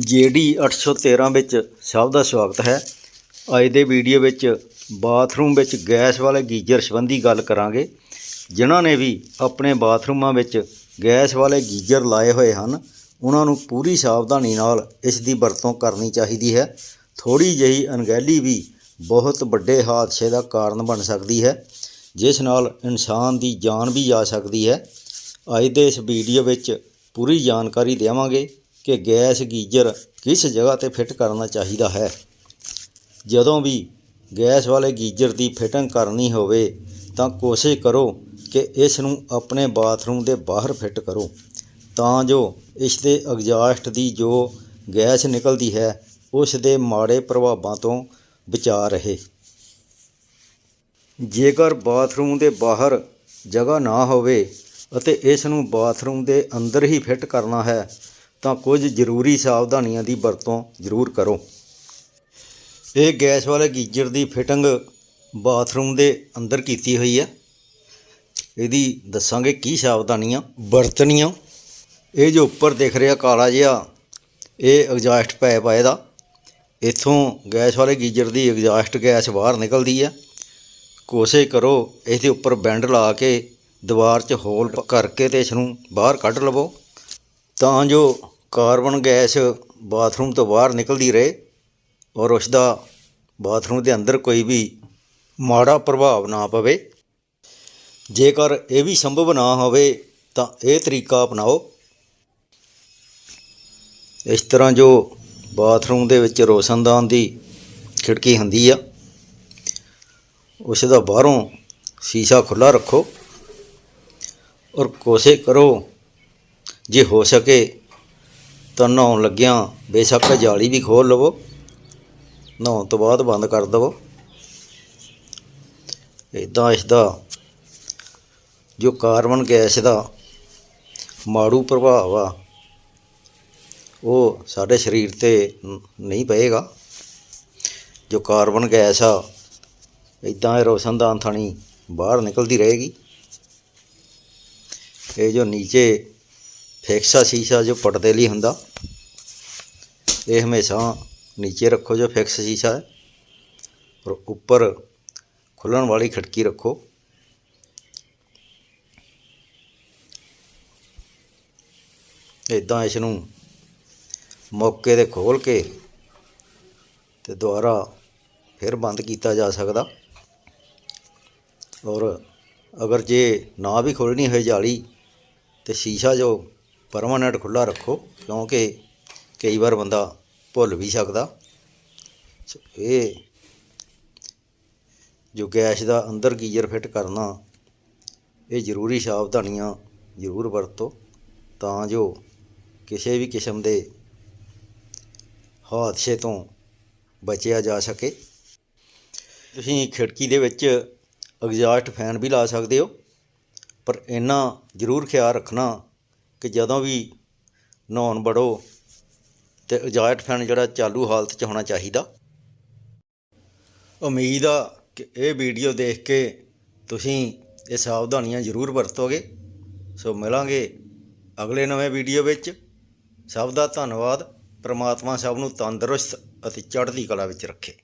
GD 813 ਵਿੱਚ ਸਭ ਦਾ ਸਵਾਗਤ ਹੈ, ਅੱਜ ਦੇ ਵੀਡੀਓ ਵਿੱਚ ਬਾਥਰੂਮ ਵਿੱਚ ਗੈਸ ਵਾਲੇ ਗੀਜ਼ਰ ਸੰਬੰਧੀ ਗੱਲ ਕਰਾਂਗੇ। ਜਿਨ੍ਹਾਂ ਨੇ ਵੀ ਆਪਣੇ ਬਾਥਰੂਮਾਂ ਵਿੱਚ ਗੈਸ ਵਾਲੇ ਗੀਜ਼ਰ ਲਾਏ ਹੋਏ ਹਨ, ਉਹਨਾਂ ਨੂੰ ਪੂਰੀ ਸਾਵਧਾਨੀ ਨਾਲ ਇਸ ਦੀ ਵਰਤੋਂ ਕਰਨੀ ਚਾਹੀਦੀ ਹੈ। ਥੋੜੀ ਜਿਹੀ ਅਣਗਹਿਲੀ ਵੀ ਬਹੁਤ ਵੱਡੇ ਹਾਦਸੇ ਦਾ ਕਾਰਨ ਬਣ ਸਕਦੀ ਹੈ, ਜਿਸ ਨਾਲ ਇਨਸਾਨ ਦੀ ਜਾਨ ਵੀ ਜਾ ਸਕਦੀ ਹੈ। ਅੱਜ ਦੇ ਇਸ ਵੀਡੀਓ ਵਿੱਚ ਪੂਰੀ ਜਾਣਕਾਰੀ ਦੇਵਾਂਗੇ। ਕਿ ਗੈਸ ਗੀਜ਼ਰ ਕਿਸ ਜਗ੍ਹਾ ਤੇ ਫਿੱਟ ਕਰਨਾ ਚਾਹੀਦਾ ਹੈ? ਜਦੋਂ ਵੀ ਗੈਸ ਵਾਲੇ ਗੀਜ਼ਰ ਦੀ ਫਿਟਿੰਗ ਕਰਨੀ ਹੋਵੇ, ਤਾਂ ਕੋਸ਼ਿਸ਼ ਕਰੋ ਕਿ ਇਸ ਨੂੰ ਆਪਣੇ ਬਾਥਰੂਮ ਦੇ ਬਾਹਰ ਫਿੱਟ ਕਰੋ। ਤਾਂ ਜੋ ਇਸ ਦੇ ਐਗਜ਼ਾਸਟ ਦੀ ਜੋ ਗੈਸ ਨਿਕਲਦੀ ਹੈ, ਉਸ ਦੇ ਮਾੜੇ ਪ੍ਰਭਾਵਾਂ ਤੋਂ ਬਚਾ ਰਹੇ। ਜੇਕਰ ਬਾਥਰੂਮ ਦੇ ਬਾਹਰ ਜਗ੍ਹਾ ਨਾ ਹੋਵੇ ਅਤੇ ਇਸ ਨੂੰ ਬਾਥਰੂਮ ਦੇ ਅੰਦਰ ਹੀ ਫਿੱਟ ਕਰਨਾ ਹੈ ਤਾਂ ਕੁਝ ਜ਼ਰੂਰੀ ਸਾਵਧਾਨੀਆਂ ਦੀ ਵਰਤੋਂ ਜ਼ਰੂਰ ਕਰੋ। ਇਹ ਗੈਸ ਵਾਲੇ ਗੀਜ਼ਰ ਦੀ ਫਿਟਿੰਗ ਬਾਥਰੂਮ ਦੇ ਅੰਦਰ ਕੀਤੀ ਹੋਈ ਹੈ ਇਹਦੀ ਦੱਸਾਂਗੇ ਕੀ ਸਾਵਧਾਨੀਆਂ ਵਰਤਣੀਆਂ। ਇਹ ਜੋ ਉੱਪਰ ਦਿਖ ਰਿਹਾ ਕਾਲਾ ਜਿਹਾ, ਇਹ ਐਗਜ਼ਾਸਟ ਪਾਈਪ ਆ ਇਹਦਾ। ਇੱਥੋਂ ਗੈਸ ਵਾਲੇ ਗੀਜ਼ਰ ਦੀ ਐਗਜ਼ਾਸਟ ਗੈਸ ਬਾਹਰ ਨਿਕਲਦੀ ਹੈ ਕੋਸ਼ਿਸ਼ ਕਰੋ ਇਸ ਦੇ ਉੱਪਰ ਬੈਂਡ ਲਾ ਕੇ ਦੀਵਾਰ 'ਚ ਹੋਲ ਕਰਕੇ ਤੇ ਇਸ ਨੂੰ ਬਾਹਰ ਕੱਢ ਲਵੋ। ਤਾਂ ਜੋ ਕਾਰਬਨ ਗੈਸ ਬਾਥਰੂਮ ਤੋਂ ਬਾਹਰ ਨਿਕਲਦੀ ਰਹੇ ਔਰ ਉਸ ਦਾ ਬਾਥਰੂਮ ਦੇ ਅੰਦਰ ਕੋਈ ਵੀ ਮਾੜਾ ਪ੍ਰਭਾਵ ਨਾ ਪਵੇ। ਜੇਕਰ ਇਹ ਵੀ ਸੰਭਵ ਨਾ ਹੋਵੇ ਤਾਂ ਇਹ ਤਰੀਕਾ ਅਪਣਾਓ। ਇਸ ਤਰ੍ਹਾਂ ਜੋ ਬਾਥਰੂਮ ਦੇ ਵਿੱਚ ਰੋਸ਼ਨਦਾਨ ਦੀ ਖਿੜਕੀ ਹੁੰਦੀ ਆ, ਉਸ ਦਾ ਬਾਹਰੋਂ ਸ਼ੀਸ਼ਾ ਖੁੱਲਾ ਰੱਖੋ ਔਰ ਕੋਸ਼ਿਸ਼ ਕਰੋ ਜੇ ਹੋ ਸਕੇ ਤਾਂ ਨਹਾਉਣ ਲੱਗਿਆਂ ਬੇਸ਼ੱਕ ਜਾਲੀ ਵੀ ਖੋਲ ਲਵੋ, ਨਹਾਉਣ ਤੋਂ ਬਾਅਦ ਬੰਦ ਕਰ ਦਵੋ। ਇਦਾਂ ਇਸ ਦਾ ਜੋ ਕਾਰਬਨ ਗੈਸ ਦਾ ਮਾੜੂ ਪ੍ਰਭਾਵ ਆ, ਉਹ ਸਾਡੇ ਸਰੀਰ ਤੇ ਨਹੀਂ ਪਏਗਾ। ਜੋ ਕਾਰਬਨ ਗੈਸ ਆ ਇਦਾਂ ਇਹ ਰੋਸ਼ਨਦਾਨ ਥਣੀ ਬਾਹਰ ਨਿਕਲਦੀ ਰਹੇਗੀ। ਇਹ ਜੋ ਨੀਚੇ ਫਿਕਸਾ ਸ਼ੀਸ਼ਾ ਜੋ ਪਰਦੇ ਲਈ ਹੁੰਦਾ, ਇਹ ਹਮੇਸ਼ਾ ਨੀਚੇ ਰੱਖੋ ਜੋ ਫਿਕਸ ਸ਼ੀਸ਼ਾ ਹੈ। ਔਰ ਉੱਪਰ ਖੁੱਲਣ ਵਾਲੀ ਖਿੜਕੀ ਰੱਖੋ। ਇਦਾਂ ਇਸ ਨੂੰ ਮੌਕੇ ਤੇ ਖੋਲ ਕੇ ਤੇ ਦੁਬਾਰਾ ਫਿਰ ਬੰਦ ਕੀਤਾ ਜਾ ਸਕਦਾ। ਔਰ ਅਗਰ ਜੇ ਨਾ ਵੀ ਖੋਲਣੀ ਹੋਏ ਜਾਲੀ ਤੇ ਸ਼ੀਸ਼ਾ ਜੋ ਪਰਮਾਨੈਂਟ ਖੁੱਲਾ ਰੱਖੋ, ਕਿਉਂਕਿ ਕਈ ਵਾਰ ਬੰਦਾ ਭੁੱਲ ਵੀ ਸਕਦਾ। ਇਹ ਜੋ ਗੈਸ ਦਾ ਅੰਦਰ ਗੀਜ਼ਰ ਫਿੱਟ ਕਰਨਾ, ਇਹ ਜ਼ਰੂਰੀ ਸਾਵਧਾਨੀਆਂ ਜ਼ਰੂਰ ਵਰਤੋ, ਤਾਂ ਜੋ ਕਿਸੇ ਵੀ ਕਿਸਮ ਦੇ ਹਾਦਸੇ ਤੋਂ ਬਚਿਆ ਜਾ ਸਕੇ। ਤੁਸੀਂ ਖਿੜਕੀ ਦੇ ਵਿੱਚ ਐਗਜ਼ਾਸਟ ਫੈਨ ਵੀ ਲਾ ਸਕਦੇ ਹੋ, ਪਰ ਇੰਨਾ ਜ਼ਰੂਰ ਖਿਆਲ ਰੱਖਣਾ ਕਿ ਜਦੋਂ ਵੀ ਨਹਾਉਣ ਬੜੋ ਤੇ ਐਗਜ਼ਾਸਟ ਫੈਨ ਜਿਹੜਾ ਚਾਲੂ ਹਾਲਤ 'ਚ ਹੋਣਾ ਚਾਹੀਦਾ। ਉਮੀਦ ਆ ਕਿ ਇਹ ਵੀਡੀਓ ਦੇਖ ਕੇ ਤੁਸੀਂ ਇਹ ਸਾਵਧਾਨੀਆਂ ਜ਼ਰੂਰ ਵਰਤੋਗੇ। ਸੋ ਮਿਲਾਂਗੇ ਅਗਲੇ ਨਵੇਂ ਵੀਡੀਓ ਵਿੱਚ। ਸਭ ਦਾ ਧੰਨਵਾਦ। ਪ੍ਰਮਾਤਮਾ ਸਭ ਨੂੰ ਤੰਦਰੁਸਤ ਅਤੇ ਚੜ੍ਹਦੀ ਕਲਾ ਵਿੱਚ ਰੱਖੇ।